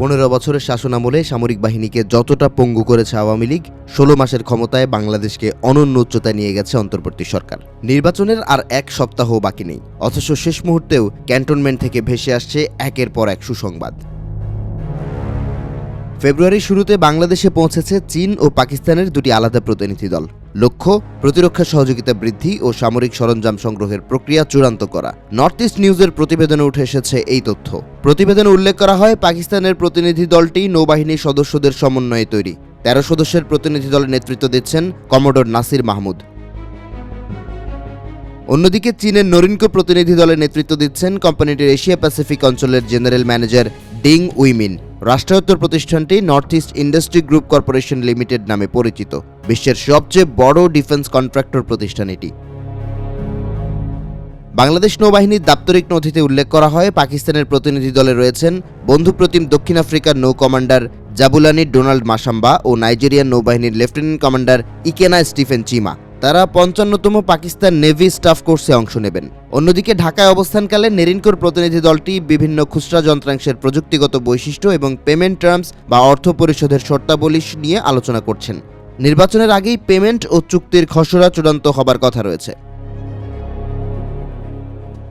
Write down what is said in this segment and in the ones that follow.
পনেরো বছরের শাসনামলে সামরিক বাহিনীকে যতটা পঙ্গু করেছে আওয়ামী লীগ, ষোলো মাসের ক্ষমতায় বাংলাদেশকে অনন্য উচ্চতায় নিয়ে গেছে অন্তর্বর্তী সরকার। নির্বাচনের আর এক সপ্তাহ বাকি নেই, অথচ শেষ মুহূর্তেও ক্যান্টনমেন্ট থেকে ভেসে আসছে একের পর এক সুসংবাদ। ফেব্রুয়ারির শুরুতে বাংলাদেশে পৌঁছেছে চীন ও পাকিস্তানের দুটি আলাদা প্রতিনিধি দল। লক্ষ্য, প্রতিরক্ষা সহযোগিতা বৃদ্ধি ও সামরিক সরঞ্জাম সংগ্রহের প্রক্রিয়া চূড়ান্ত করা। নর্থ ইস্ট নিউজের প্রতিবেদনে উঠে এসেছে এই তথ্য। প্রতিবেদনে উল্লেখ করা হয়, পাকিস্তানের প্রতিনিধি দলটি নৌবাহিনীর সদস্যদের সমন্বয়ে তৈরি। তেরো সদস্যের প্রতিনিধি দলের নেতৃত্ব দিচ্ছেন কমোডোর নাসির মাহমুদ। অন্যদিকে চীনের নরিনকো প্রতিনিধি দলের নেতৃত্ব দিচ্ছেন কোম্পানিটির এশিয়া প্যাসিফিক অঞ্চলের জেনারেল ম্যানেজার ডিং উইমিন। রাষ্ট্রায়ত্ত প্রতিষ্ঠানটি North East Industry Group Corporation Limited নামে পরিচিত, বিশ্বের সবচেয়ে বড় ডিফেন্স কন্ট্রাক্টর প্রতিষ্ঠান এটি। বাংলাদেশ নৌবাহিনীর দাপ্তরিক নথিতে উল্লেখ করা হয়, পাকিস্তানের প্রতিনিধি দলে রয়েছেন বন্ধুপ্রতিম দক্ষিণ আফ্রিকার নৌ কমান্ডার জাবুলানি ডোনাল্ড মাসাম্বা ও নাইজেরিয়ান নৌবাহিনীর lieutenant commander Ikenna Stephen Chima. তারা পঞ্চান্নতম পাকিস্তান নেভি স্টাফ কোর্সে অংশ নেবেন। অন্যদিকে ঢাকায় অবস্থানকালে নেরিনকোর প্রতিনিধি দলটি বিভিন্ন খুচরা যন্ত্রাংশের প্রযুক্তিগত বৈশিষ্ট্য এবং পেমেন্ট টার্মস বা অর্থ পরিশোধের শর্তাবলী নিয়ে আলোচনা করছেন। নির্বাচনের আগেই পেমেন্ট ও চুক্তির খসড়া চূড়ান্ত হবার কথা রয়েছে।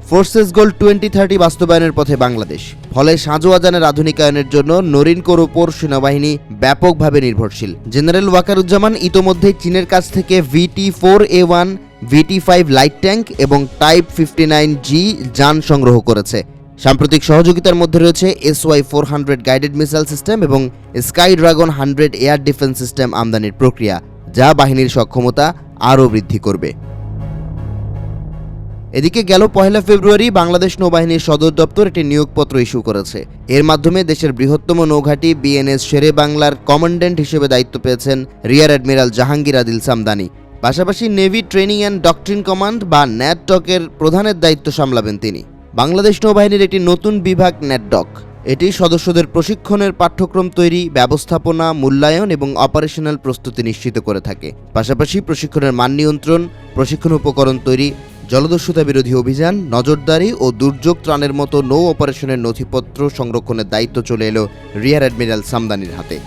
ফোর্সেস গোল টোয়েন্টি থার্টি বাস্তবায়নের পথে বাংলাদেশ। ফলে সাঁজো আজানের আধুনিকায়নের জন্য নরিনকোর উপর সেনাবাহিনী ব্যাপকভাবে নির্ভরশীল। জেনারেল ওয়াকারুজ্জামান ইতোমধ্যেই চীনের কাছ থেকে VT four A one, VT five light tank এবং টাইপ ফিফটি নাইন জি যান সংগ্রহ করেছে। সাম্প্রতিক সহযোগিতার মধ্যে রয়েছে SY four hundred guided missile system এবং Sky Dragon hundred air defence system আমদানির প্রক্রিয়া, যা বাহিনীর সক্ষমতা আরও বৃদ্ধি করবে। এদিকে গেল পহেলা ফেব্রুয়ারি বাংলাদেশ নৌবাহিনীর সদর দপ্তর একটি নিয়োগপত্র ইস্যু করেছে। এর মাধ্যমে দেশের বৃহত্তম নৌঘাঁটি বিএনএস শেরে বাংলার কমান্ড্যান্ট হিসেবে দায়িত্ব পেয়েছেন রিয়ার অ্যাডমিরাল জাহাঙ্গীর আদিল সামদানি। পাশাপাশি navy training and doctrine command বা ন্যাটডকের প্রধানের দায়িত্ব সামলাবেন তিনি। বাংলাদেশ নৌবাহিনীর একটি নতুন বিভাগ ন্যাটডক এটি সদস্যদের প্রশিক্ষণের পাঠ্যক্রম তৈরি, ব্যবস্থাপনা, মূল্যায়ন এবং অপারেশনাল প্রস্তুতি নিশ্চিত করে থাকে। পাশাপাশি প্রশিক্ষণের মান নিয়ন্ত্রণ, প্রশিক্ষণ উপকরণ তৈরি জলদস্যুতা বিরোধী অভিযান, নজরদারি ও দুর্যোগ ত্রাণের মতো নৌ অপারেশনের নথিপত্র সংরক্ষণের দায়িত্ব চলে এলো রিয়ার অ্যাডমিরাল সামদানির হাতে।